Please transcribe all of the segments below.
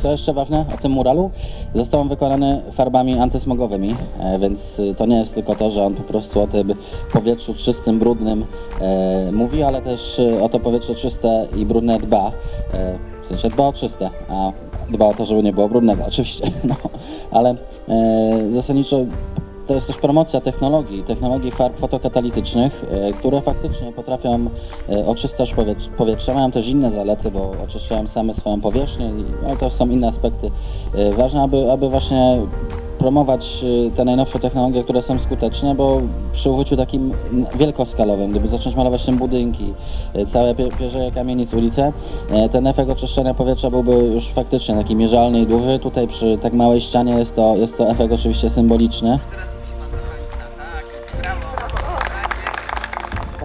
Co jeszcze ważne o tym muralu? Został on wykonany farbami antysmogowymi, e, więc y, to nie jest tylko to, że on po prostu o tym powietrzu czystym, brudnym e, mówi, ale też y, o to powietrze czyste i brudne dba. E, w sensie dba o czyste, a dba o to, żeby nie było brudnego, oczywiście. No, ale zasadniczo to jest też promocja technologii, technologii farb fotokatalitycznych, e, które faktycznie potrafią e, oczyszczać powietrze. Mają też inne zalety, bo oczyszczają same swoją powierzchnię, ale to są inne aspekty. E, Ważne, aby, aby właśnie promować te najnowsze technologie, które są skuteczne, bo przy użyciu takim wielkoskalowym, gdyby zacząć malować tym budynki, całe pie- pierzeje kamienic, ulice, ten efekt oczyszczenia powietrza byłby już faktycznie taki mierzalny i duży. Tutaj przy tak małej ścianie jest to, jest to efekt oczywiście symboliczny.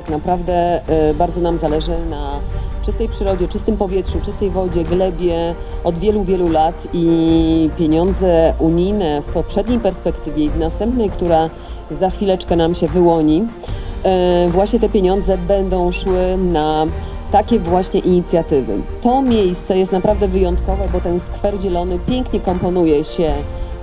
Tak naprawdę e, bardzo nam zależy na czystej przyrodzie, czystym powietrzu, czystej wodzie, glebie od wielu, wielu lat i pieniądze unijne w poprzedniej perspektywie i w następnej, która za chwileczkę nam się wyłoni, e, właśnie te pieniądze będą szły na takie właśnie inicjatywy. To miejsce jest naprawdę wyjątkowe, bo ten skwer zielony pięknie komponuje się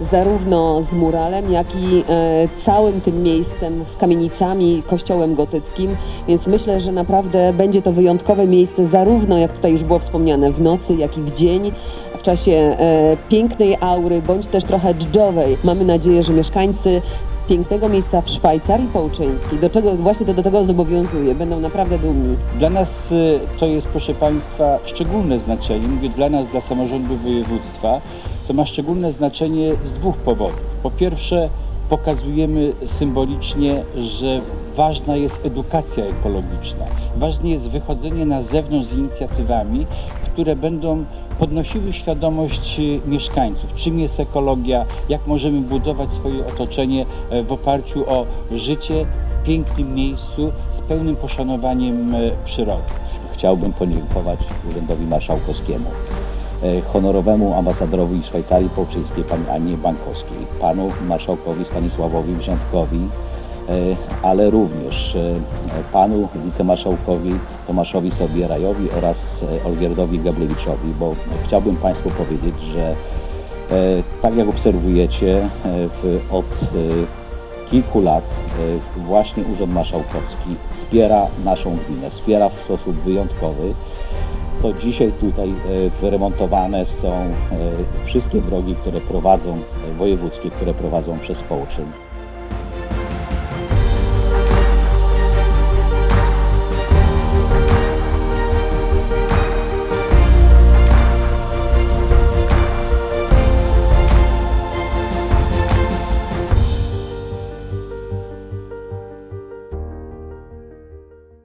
zarówno z muralem, jak i e, całym tym miejscem, z kamienicami, kościołem gotyckim, więc myślę, że naprawdę będzie to wyjątkowe miejsce, zarówno jak tutaj już było wspomniane, w nocy, jak i w dzień, w czasie e, pięknej aury, bądź też trochę dżdżowej. Mamy nadzieję, że mieszkańcy pięknego miejsca w Szwajcarii Połczyńskiej, do czego właśnie to do tego zobowiązuje, będą naprawdę dumni. Dla nas y, to jest, proszę Państwa, szczególne znaczenie. Mówię dla nas, dla samorządu województwa. To ma szczególne znaczenie z dwóch powodów. Po pierwsze, pokazujemy symbolicznie, że ważna jest edukacja ekologiczna. Ważne jest wychodzenie na zewnątrz z inicjatywami, które będą podnosiły świadomość mieszkańców, czym jest ekologia, jak możemy budować swoje otoczenie e, w oparciu o życie w pięknym miejscu z pełnym poszanowaniem e, przyrody. Chciałbym podziękować Urzędowi Marszałkowskiemu, honorowemu ambasadorowi Szwajcarii Połczyńskiej, pani Annie Bankowskiej, panu marszałkowi Stanisławowi Wziątkowi, e, ale również e, panu wicemarszałkowi Tomaszowi Sobierajowi oraz e, Olgierdowi Gablewiczowi, bo chciałbym Państwu powiedzieć, że e, tak jak obserwujecie, e, od e, kilku lat e, właśnie Urząd Marszałkowski wspiera naszą gminę, wspiera w sposób wyjątkowy. To dzisiaj tutaj e, wyremontowane są e, wszystkie drogi, które prowadzą, e, wojewódzkie, które prowadzą przez Połczyn.